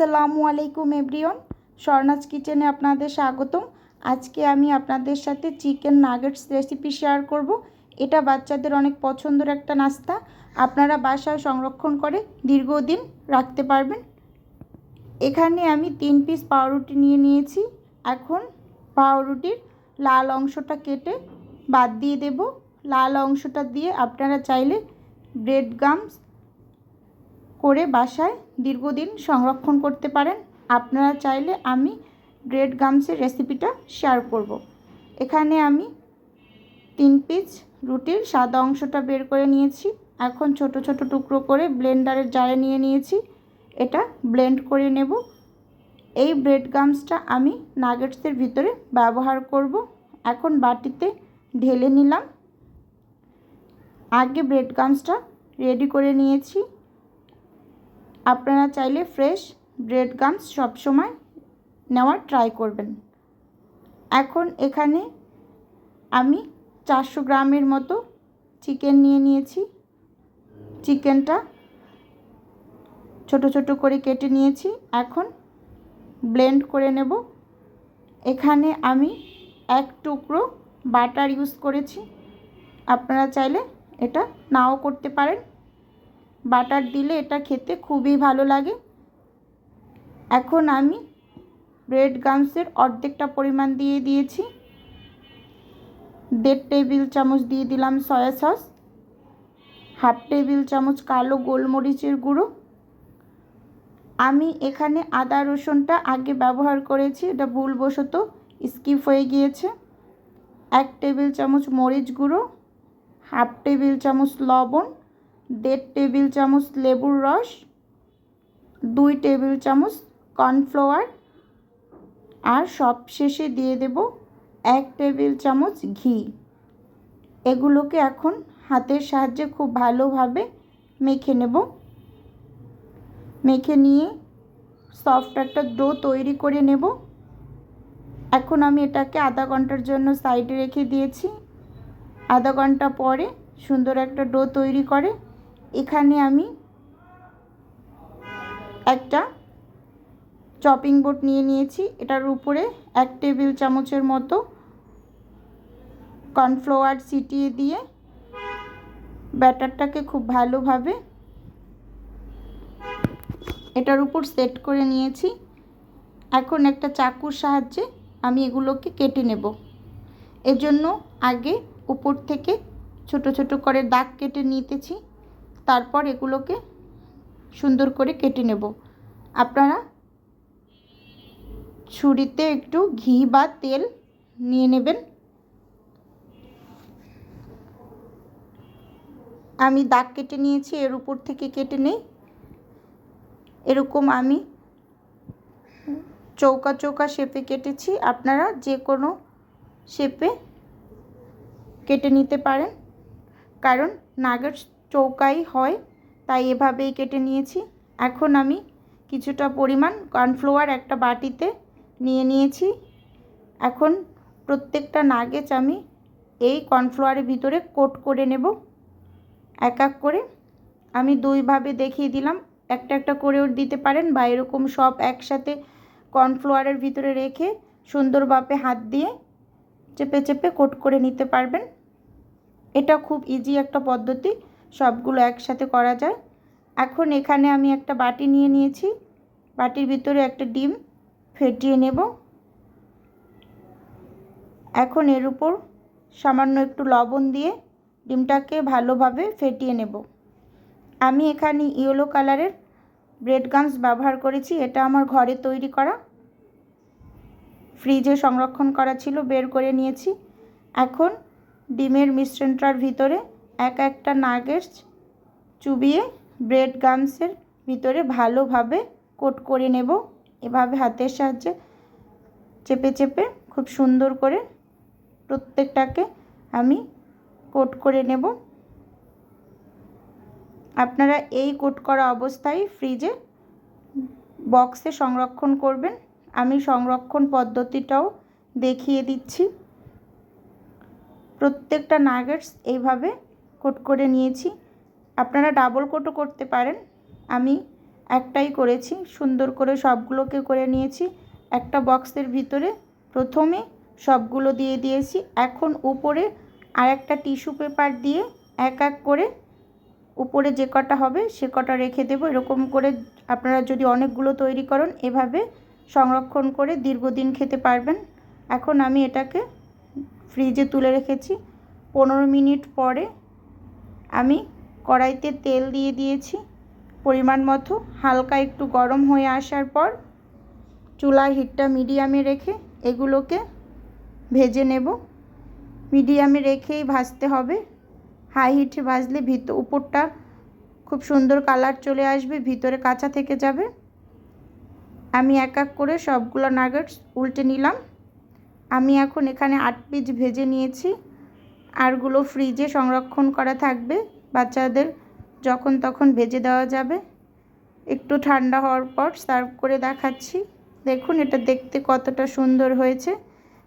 আসসালামু আলাইকুম এভরিওন স্বর্ণাজ কিচেনে আপনাদের স্বাগতম। আজকে আমি আপনাদের সাথে চিকেন নাগেটস রেসিপি শেয়ার করব। এটা বাচ্চাদের অনেক পছন্দের একটা নাস্তা। আপনারা বাসায় সংরক্ষণ করে দীর্ঘদিন রাখতে পারবেন। এখানে আমি তিন পিস পাউরুটি নিয়ে নিয়েছি। এখন পাউরুটির লাল অংশটা কেটে বাদ দিয়ে দেব। লাল অংশটা দিয়ে আপনারা চাইলে ব্রেড গামস করে বাসায় দীর্ঘদিন সংরক্ষণ করতে পারেন, আপনারা চাইলে আমি ব্রেড গামসের রেসিপিটা শেয়ার করব। এখানে আমি তিন পিস রুটির সাদা অংশটা বের করে নিয়েছি। এখন ছোট ছোট টুকরো করে ব্লেন্ডারের জারে নিয়ে নিয়েছি। এটা ব্লেন্ড করে নেব। এই ব্রেড গামসটা আমি নাগেটসের ভিতরে ব্যবহার করব। এখন বাটিতে ঢেলে নিলাম। আগে ব্রেড গামসটা রেডি করে নিয়েছি। আপনারা চাইলে ফ্রেশ ব্রেড গামস সবসময় নেওয়ার ট্রাই করবেন। এখন এখানে আমি চারশো গ্রামের মতো চিকেন নিয়ে নিয়েছি। চিকেনটা ছোট ছোট করে কেটে নিয়েছি। এখন ব্লেন্ড করে নেব। এখানে আমি এক টুকরো বাটার ইউজ করেছি। আপনারা চাইলে এটা নাও করতে পারেন। বাটার দিলে এটা খেতে খুবই ভালো লাগে। এখন আমি ব্রেড গামসের অর্ধেকটা পরিমাণ দিয়ে দিয়েছি। দেড় টেবিল চামচ দিয়ে দিলাম সয়া সস। হাফ টেবিল চামচ কালো গোলমরিচের গুঁড়ো। আমি এখানে আদা রসুনটা আগে ব্যবহার করেছি, এটা ভুলবশত স্কিপ হয়ে গিয়েছে। এক টেবিল চামচ মরিচ গুঁড়ো, হাফ টেবিল চামচ লবণ দেড় টেবিল চামচ লেবুর রস, দুই টেবিল চামচ কর্নফ্লাওয়ার, আর সব শেষে দিয়ে দেব এক টেবিল চামচ ঘি। এগুলোকে এখন হাতের সাহায্যে খুব ভালোভাবে মেখে নেব। মেখে নিয়ে সফট একটা ডো তৈরি করে নেব। এখন আমি এটাকে আধা ঘণ্টার জন্য সাইডে রেখে দিয়েছি। আধা ঘণ্টা পরে সুন্দর একটা ডো তৈরি করে এখানে আমি একটা চপিং বোর্ড নিয়ে নিয়েছি। এটার উপরে এক টেবিল চামচের মতো কর্নফ্লাওয়ার ছিটিয়ে দিয়ে ব্যাটারটাকে খুব ভালোভাবে এটার উপর সেট করে নিয়েছি। এখন একটা চাকুর সাহায্যে আমি এগুলোকে কেটে নেব। এজন্য আগে উপর থেকে ছোট ছোট করে দাগ কেটে নিতেছি। তারপর এগুলোকে সুন্দর করে কেটে নেব। আপনারা ছুরিতে একটু ঘি বা তেল নিয়ে নেবেন। আমি দাগ কেটে নিয়েছি, এর উপর থেকে কেটে নেই। এরকম আমি চৌকা চৌকা শেপে কেটেছি। আপনারা যে কোনো শেপে কেটে নিতে পারেন। কারণ নাগের চৌকাই হয়, তাই এভাবেই কেটে নিয়েছি। এখন আমি কিছুটা পরিমাণ কর্নফ্লাওয়ার একটা বাটিতে নিয়ে নিয়েছি। এখন প্রত্যেকটা নাগেচ আমি এই কর্নফ্লাওয়ারের ভিতরে কোট করে নেব। এক এক করে আমি দুইভাবে দেখিয়ে দিলাম। একটা একটা করেও দিতে পারেন বা এরকম সব একসাথে কর্নফ্লাওয়ারের ভিতরে রেখে সুন্দরভাবে হাত দিয়ে চেপে চেপে কোট করে নিতে পারবেন। এটা খুব ইজি একটা পদ্ধতি। সবগুলো একসাথে করা যায়। এখন এখানে আমি একটা বাটি নিয়ে নিয়েছি। বাটির ভিতরে একটা ডিম ফেটিয়ে নেব। এখন এর উপর সামান্য একটু লবণ দিয়ে ডিমটাকে ভালোভাবে ফেটিয়ে নেব। আমি এখানে ইয়েলো কালারের ব্রেড গামস ব্যবহার করেছি। এটা আমার ঘরে তৈরি করা। ফ্রিজে সংরক্ষণ করা ছিল, বের করে নিয়েছি। এখন ডিমের মিশ্রণটার ভিতরে এক একটা নাগেটস চুবিয়ে ব্রেড গামসের ভিতরে ভালোভাবে কোট করে নেব। এভাবে হাতের সাহায্যে চেপে চেপে খুব সুন্দর করে প্রত্যেকটাকে আমি কোট করে নেব। আপনারা এই কোট করা অবস্থায় ফ্রিজে বক্সে সংরক্ষণ করবেন। আমি সংরক্ষণ পদ্ধতিটাও দেখিয়ে দিচ্ছি। প্রত্যেকটা নাগেটস এইভাবে কোট করে নিয়েছি। আপনারা ডাবল কোটও করতে পারেন। আমি একটাই করেছি, সুন্দর করে সবগুলোকে করে নিয়েছি। একটা বক্সের ভিতরে প্রথমে সবগুলো দিয়ে দিয়েছি। এখন উপরে আর একটা টিস্যু পেপার দিয়ে এক এক করে উপরে যে কটা হবে সে কটা রেখে দেবো। এরকম করে আপনারা যদি অনেকগুলো তৈরি করেন, এভাবে সংরক্ষণ করে দীর্ঘদিন খেতে পারবেন। এখন আমি এটাকে ফ্রিজে তুলে রেখেছি। পনেরো মিনিট পরে আমি কড়াইতে তেল দিয়ে দিয়েছি। পরিমাণ মতো হালকা একটু গরম হয়ে আসার পর চুলার হিটটা মিডিয়ামে রেখে এগুলোকে ভেজে নেব। মিডিয়ামে রেখেই ভাজতে হবে। হাই হিটে ভাজলে ভিত, উপরটা খুব সুন্দর কালার চলে আসবে, ভিতরে কাঁচা থেকে যাবে। আমি এক এক করে সবগুলো নাগেটস উল্টে নিলাম। আমি এখন এখানে আট পিস ভেজে নিয়েছি। আরগুলো ফ্রিজে সংরক্ষণ করা থাকবে বাচ্চাদের যখন তখন ভেজে দেওয়া যাবে। একটু ঠান্ডা হওয়ার পর সার্ভ করে দেখাচ্ছি। দেখুন, এটা দেখতে কতটা সুন্দর হয়েছে।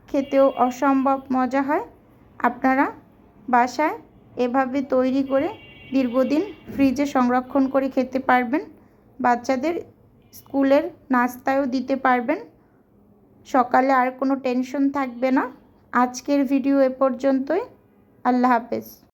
খেতেও অসম্ভব মজা হয়। আপনারা বাসায় এভাবে তৈরি করে দীর্ঘদিন ফ্রিজে সংরক্ষণ করে খেতে পারবেন। বাচ্চাদের স্কুলের নাস্তায়ও দিতে পারবেন। সকালে আর কোনো টেনশন থাকবে না। আজকের ভিডিও এ পর্যন্তই। আল্লাহ হাফেজ।